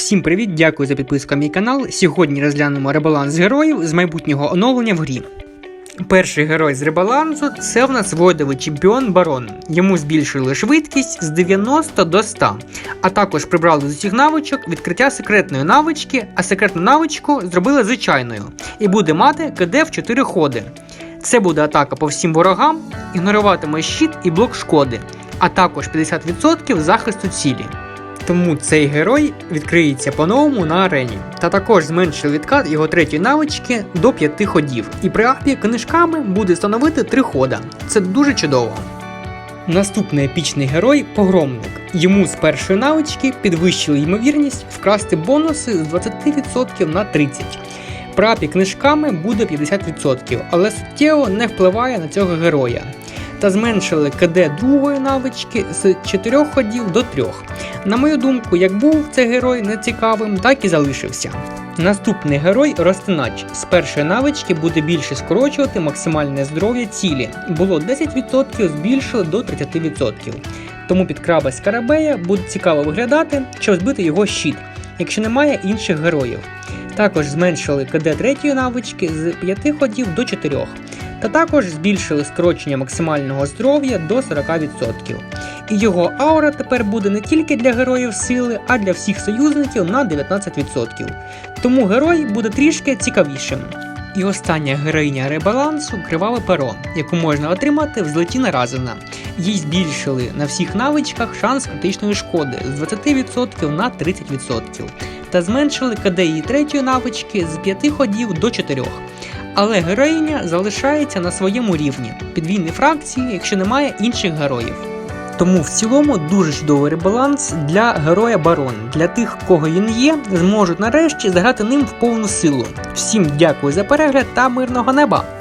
Всім привіт, дякую за підписку на мій канал. Сьогодні розглянемо ребаланс героїв з майбутнього оновлення в грі. Перший герой з ребалансу це в нас войдовий чемпіон Барон. Йому збільшили швидкість з 90 до 100, а також прибрали з усіх навичок відкриття секретної навички, а секретну навичку зробили звичайною і буде мати КД в 4 ходи. Це буде атака по всім ворогам, ігноруватиме щит і блок шкоди, а також 50% захисту цілі. Тому цей герой відкриється по-новому на арені. Та також зменшили відкат його третьої навички до 5 ходів. І при апі книжками буде становити 3 хода. Це дуже чудово. Наступний епічний герой погромник. Йому з першої навички підвищили ймовірність вкрасти бонуси з 20% на 30%. При апі книжками буде 50%, але суттєво не впливає на цього героя. Та зменшили КД другої навички з 4 ходів до 3. На мою думку, як був цей герой нецікавим, так і залишився. Наступний герой Ростинач. З першої навички буде більше скорочувати максимальне здоров'я цілі. Було 10%, збільшили до 30%. Тому під краба Скарабея буде цікаво виглядати, щоб збити його щит, якщо немає інших героїв. Також зменшили КД третьої навички з 5 ходів до 4. Та також збільшили скорочення максимального здоров'я до 40%. І його аура тепер буде не тільки для героїв сили, а для всіх союзників на 19%. Тому герой буде трішки цікавішим. І остання героїня ребалансу криваве перо, яку можна отримати в злеті Наразена. Їй збільшили на всіх навичках шанс критичної шкоди з 20% на 30%, та зменшили КД її третьої навички з 5 ходів до 4. Але героїня залишається на своєму рівні підвійні фракції, якщо немає інших героїв. Тому в цілому дуже чудовий ребаланс для героя Барон. Для тих, кого він є, зможуть нарешті заграти ним в повну силу. Всім дякую за перегляд та мирного неба!